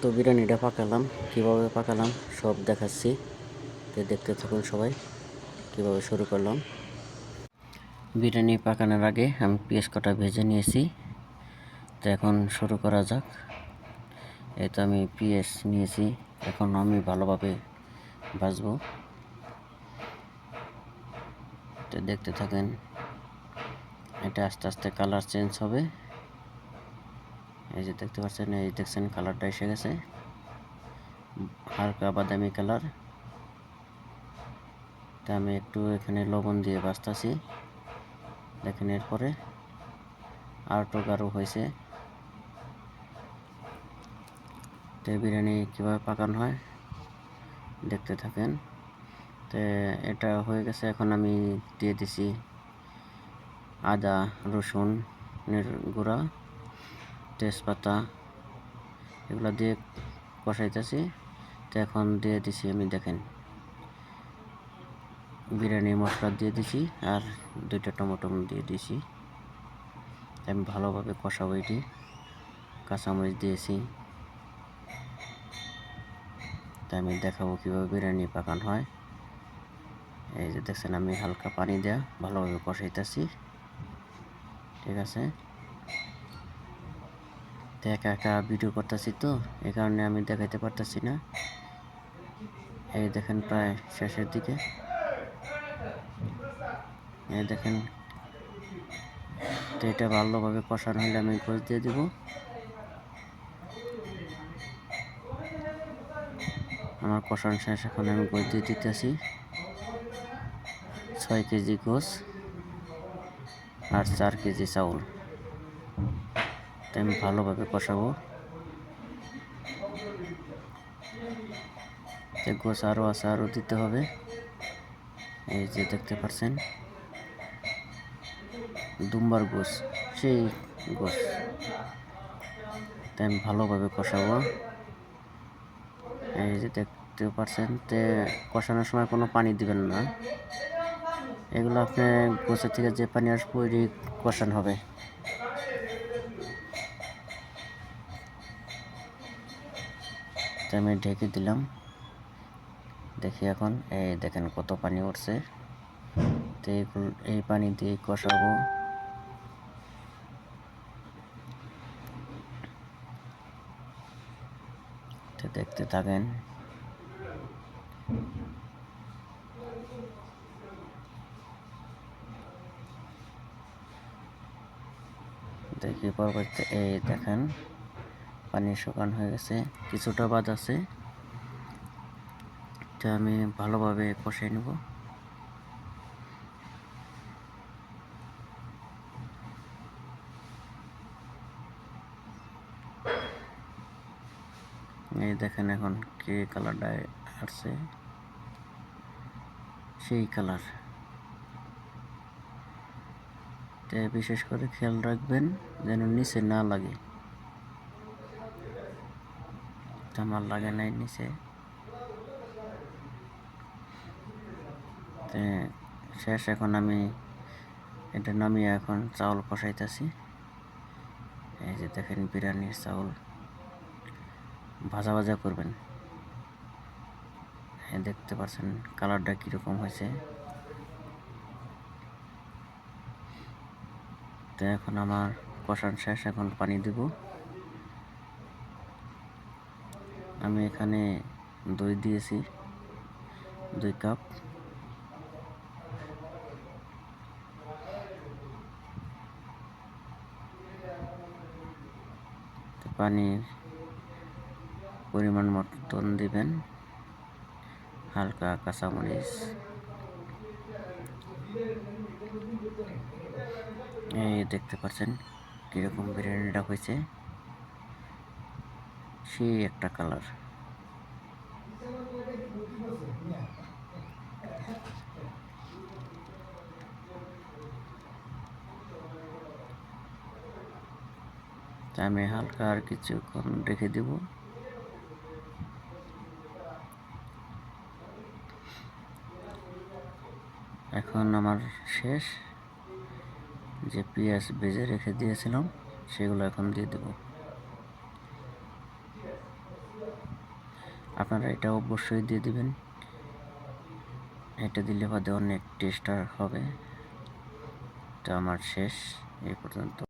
তো বিরিয়ানিটা পাকালাম, কীভাবে পাকালাম সব দেখাচ্ছি। তো দেখতে থাকুন সবাই, কীভাবে শুরু করলাম। বিরিয়ানি পাকানোর আগে আমি পেঁয়াজ কটা ভেজে নিয়েছি। তো এখন শুরু করা যাক। এই তো আমি পেঁয়াজ নিয়েছি, এখন আমি ভালোভাবে ভাজবো। তো দেখতে থাকেন, এটা আস্তে আস্তে কালার চেঞ্জ হবে। এই যে দেখতে পাচ্ছেন, এই দেখছেন কালারটা এসে গেছে। হালকা বাদামি কালার তা আমি একটু এখানে লবণ দিয়ে বাঁচতেছি দেখেন এরপরে আর একটু গাঢ় হয়েছে। তো বিরিয়ানি কীভাবে পাকানো হয় দেখতে থাকেন। তো এটা হয়ে গেছে, এখন আমি দিয়ে দিছি আদা রসুনের গুঁড়া। তেজপাতা এগুলো দিয়ে কষাইতেছি। তো এখন দিয়ে দিছি আমি দেখেন। বিরিয়ানি মশলা দিয়ে দিছি আর দুইটা টমেটো দিয়ে দিছি। আমি ভালোভাবে কষাবো এটি। কাঁচামরিচ দিয়েছি। তা আমি দেখাবো কীভাবে বিরিয়ানি পাকানো হয়। এই যে দেখছেন আমি হালকা পানি দেওয়া ভালোভাবে কষাইতেছি। ঠিক আছে? একা একা ভিডিও করতেছি তো এই কারণে আমি দেখাইতে পারতেছি না। এই দেখেন প্রায় শেষের দিকে। এই দেখেন। তো এটা ভালোভাবে কষানো হলে আমি গোছ দিয়ে দিব। আমার কষানো শেষ, এখন আমি গোছ দিয়ে দিতেছি। ছয় কেজি গোছ আর চার কেজি চাউল। তো আমি ভালোভাবে কষাবো। গোছ আরও আছে আরও দিতে হবে। এই যে দেখতে পাচ্ছেন, দুম্বার গোস সেই গোস তাই আমি ভালোভাবে কষাবো। এই যে দেখতে পাচ্ছেন, তে কষানোর সময় কোনো পানি দিবেন না। এগুলো আপনি গোছের থেকে যে পানি আসব ওই কষানো হবে। আমি ঢেকে দিলাম। দেখি এখন, এই দেখেন কত পানি উঠছে। তো এই পানি দিয়ে কষাবো। দেখতে থাকেন। দেখি পরবর্তীতে এই দেখেন। পানি শুকান হয়ে গেছে। কিছুটা বাদ আছে। এটা আমি ভালোভাবে কষাই নেব। এই দেখেন এখন কি কালারটা আসছে। সেই কালার বিশেষ করে খেয়াল রাখবেন যেন নিচে না লাগে। আমার লাগে নাই নিচে শেষ, এখন আমি এটা নামিয়ে এখন চাউল কষাইতেছি। এই যে দেখেন বিরিয়ানির চাউল। ভাজা ভাজা করবেন। এই দেখতে পাচ্ছেন কালারটা কীরকম হয়েছে। তো এখন আমার কষান শেষ, এখন পানি দেব। আমি এখানে দই দিয়েছি, দুই কাপ। পানির পরিমাণ মতন দিবেন, হালকা কাঁচামরিচ। এই দেখতে পাচ্ছেন কীরকম বিরিয়ানিটা হয়েছে। সেই একটা কালার। আমি হালকা আর কিছুক্ষণ রেখে দেব। এখন আমার শেষ যে পেঁয়াজ ভেজে রেখে দিয়েছিলাম, সেগুলো এখন দিয়ে দেব। আপনারা এটা অবশ্যই দিয়ে দিবেন। এটা দিলে বাদে অনেক টেস্ট হবে। তো আমার শেষ, এই পর্যন্ত।